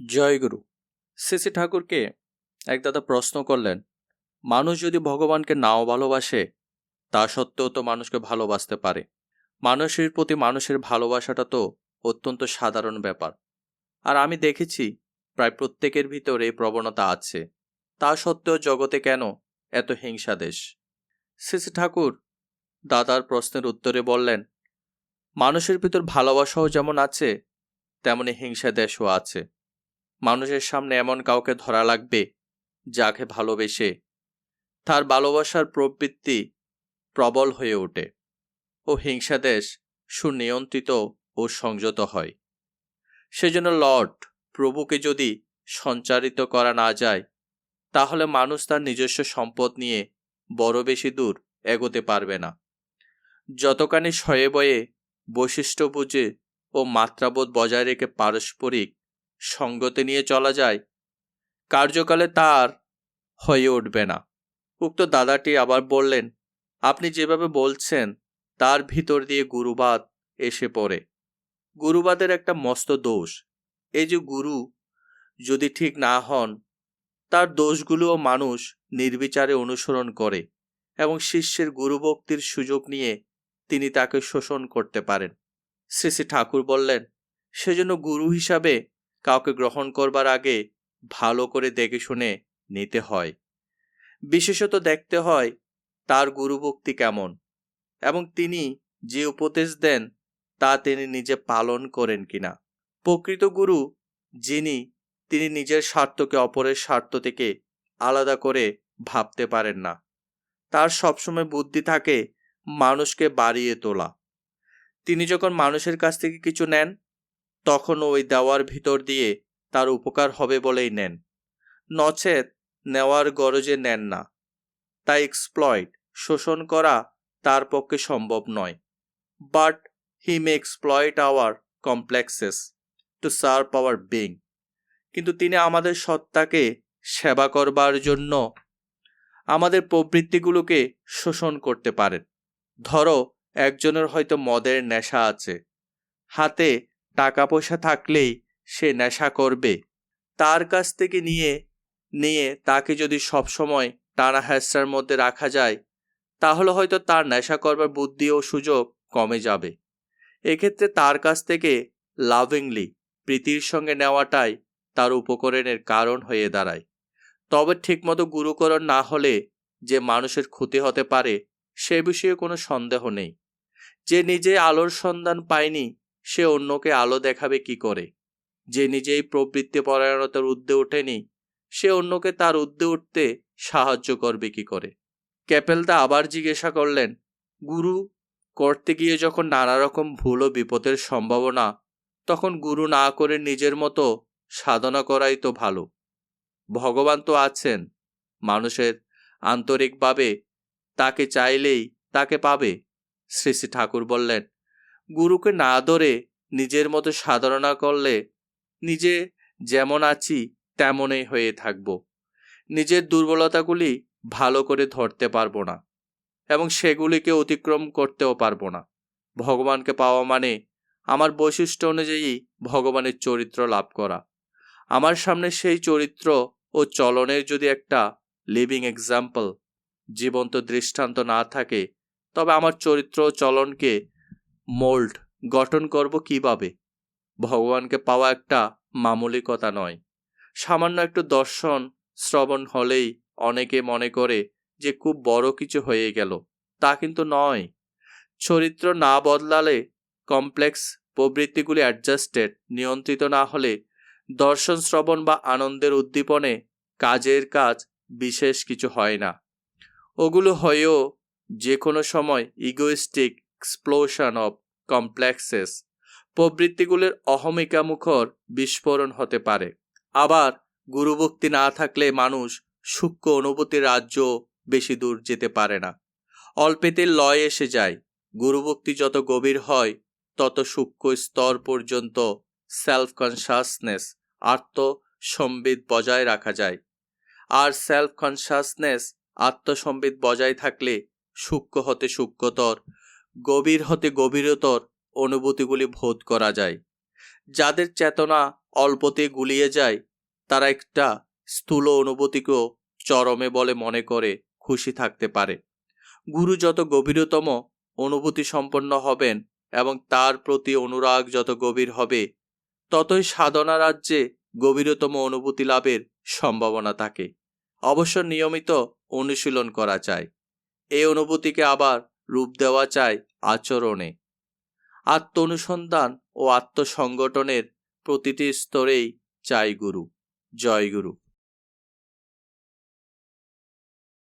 জয়গুরু CC ঠাকুরকে এক দাদা প্রশ্ন করলেন, মানুষ যদি ভগবানকে নাও ভালোবাসে, তা সত্ত্বেও তো মানুষকে ভালোবাসতে পারে। মানুষের প্রতি মানুষের ভালোবাসাটা তো অত্যন্ত সাধারণ ব্যাপার। আর আমি দেখেছি প্রায় প্রত্যেকের ভিতর এই প্রবণতা আছে। তা সত্ত্বেও জগতে কেন এত হিংসা দেশ? সিসি ঠাকুর দাদার প্রশ্নের উত্তরে বললেন, মানুষের ভিতর ভালোবাসাও যেমন আছে, তেমনি হিংসা দেশও আছে। মানুষের সামনে এমন কাউকে ধরা লাগবে যাকে ভালোবেসে তার ভালোবাসার প্রবৃত্তি প্রবল হয়ে ওঠে ও হিংসাদেশ সুনিয়ন্ত্রিত ও সংযত হয়। সেজন্য লর্ড প্রভুকে যদি সঞ্চারিত করা না যায়, তাহলে মানুষ তার নিজস্ব সম্পদ নিয়ে বড় বেশি দূর এগোতে পারবে না। যতখানি শয়ে বয়ে বৈশিষ্ট্য বুঝে ও মাত্রাবোধ বজায় রেখে পারস্পরিক সঙ্গতে নিয়ে চলা যায়। কার্যকালে তার হয়ে উঠবে না। উক্ত দাদাটি আবার বললেন, আপনি যেভাবে বলছেন, তার ভিতর দিয়ে গুরুবাদ এসে পড়ে। গুরুবাদের একটা মস্ত দোষ। এই যে গুরু যদি ঠিক না হন, তার দোষগুলোও মানুষ নির্বিচারে অনুসরণ করে এবং শিষ্যের গুরুভক্তির সুযোগ নিয়ে তিনি তাকে শোষণ করতে পারেন। শ্রী শ্রী ঠাকুর বললেন, সেজন্য গুরু হিসাবে কাউকে গ্রহণ করবার আগে ভালো করে দেখে শুনে নিতে হয়। বিশেষত দেখতে হয় তার গুরুভক্তি কেমন এবং তিনি যে উপদেশ দেন তা তিনি নিজে পালন করেন কিনা। প্রকৃত গুরু যিনি, তিনি নিজের স্বার্থকে অপরের স্বার্থ থেকে আলাদা করে ভাবতে পারেন না। তার সবসময় বুদ্ধি থাকে মানুষকে বাড়িয়ে তোলা। তিনি যখন মানুষের কাছ থেকে কিছু নেন তখন ওই দেওয়ার ভিতর দিয়ে তার উপকার হবে বলেই নেন। নচেত নেওয়ার গরজে নেন না। তাই এক্সপ্লয়েড শোষণ করা তার পক্ষে সম্ভব নয়। But he may exploit our complexes to serve our being কিন্তু তিনি আমাদের সত্তাকে সেবা করবার জন্য আমাদের প্রবৃত্তিগুলোকে শোষণ করতে পারেন। ধরো, একজনের হয়তো মদের নেশা আছে। হাতে টাকা পয়সা থাকলেই সে নেশা করবে। তার কাছ থেকে নিয়ে নিয়ে তাকে যদি সবসময় টানা হ্যাস্টার মধ্যে রাখা যায়, তাহলে হয়তো তার নেশা করবার বুদ্ধি ও সুযোগ কমে যাবে। এক্ষেত্রে তার কাছ থেকে লাভিংলি প্রীতির সঙ্গে নেওয়াটাই তার উপকরণের কারণ হয়ে দাঁড়ায়। তবে ঠিকমতো গুরুকরণ না হলে যে মানুষের ক্ষতি হতে পারে, সে বিষয়ে কোনো সন্দেহ নেই। যে নিজে আলোর সন্ধান পায়নি সে অন্যকে আলো দেখাবে কি করে? যে নিজেই প্রবৃত্তি পরায়ণতার উদ্দে ওঠেনি, সে অন্যকে তার উদ্দে উঠতে সাহায্য করবে কি করে? ক্যাপেলদা আবার জিজ্ঞাসা করলেন, গুরু, করতে গিয়ে যখন নানা রকম ভুল ও বিপদের সম্ভাবনা, তখন গুরু না করে নিজের মতো সাধনা করাই তো ভালো। ভগবান তো আছেন, মানুষের আন্তরিকভাবে তাকে চাইলেই তাকে পাবে। শ্রী শ্রী ঠাকুর বললেন গুরুকে না ধরে নিজের মতো সাধনা করলে নিজে যেমন আছি, তেমনই হয়ে থাকব। নিজের দুর্বলতাগুলি ভালো করে ধরতে পারব না এবং সেগুলিকে অতিক্রম করতেও পারব না। ভগবানকে পাওয়া মানে আমার বৈশিষ্ট্য অনুযায়ী ভগবানের চরিত্র লাভ করা। আমার সামনে সেই চরিত্র ও চলনের যদি একটা লিভিং এক্সাম্পল জীবন্ত দৃষ্টান্ত না থাকে, তবে আমার চরিত্র ও চলনকে মোল্ড, গঠন করব কীভাবে? ভগবানকে পাওয়া একটা মামুলি কথা নয়। সামান্য একটু দর্শন, শ্রবণ হলেই অনেকে মনে করে যে খুব বড় কিছু হয়ে গেল। তা কিন্তু নয়। চরিত্র না বদলালে কমপ্লেক্স প্রবৃত্তিগুলি অ্যাডজাস্টেড নিয়ন্ত্রিত না হলে দর্শন, শ্রবণ বা আনন্দের উদ্দীপনে কাজের কাজ বিশেষ কিছু হয় না। ওগুলো হয়েও যে কোনো সময় ইগোইস্টিক এক্সপ্লোশন অব কমপ্লেক্সেস প্রবৃত্তিগুলির অহমিকা মুখর বিস্ফোরণ হতে পারে। আবার গুরুভক্তি না থাকলে মানুষ সূক্ষ্ম অনুভূতির রাজ্য বেশি দূর যেতে পারে না। অল্পেতে লয় এসে যায়। গুরুভক্তি যত গভীর হয়, তত সূক্ষ্ম স্তর পর্যন্ত সেলফ কনসাসনেস আত্মসম্বিত বজায় রাখা যায়। আর সেলফ কনসাসনেস আত্মসম্বিত বজায় থাকলে সূক্ষ্ম হতে সূক্ষ্মতর গভীর হতে গভীরতর অনুভূতিগুলি ভোধ করা যায়। যাদের চেতনা অল্পতে গুলিয়ে যায়, তারা একটা স্থূল অনুভূতিকেও চরমে বলে মনে করে খুশি থাকতে পারে। গুরু যত গভীরতম অনুভূতি সম্পন্ন হবেন এবং তার প্রতি অনুরাগ যত গভীর হবে, ততই সাধনা রাজ্যে গভীরতম অনুভূতি লাভের সম্ভাবনা থাকে। অবশ্য নিয়মিত অনুশীলন করা চাই এই অনুভূতিকে আবার রূপ দেওয়া চাই আচরণে। আত্ম অনুসন্ধান ও আত্মসংগঠনের প্রতিটি স্তরেই চাই গুরু জয় গুরু।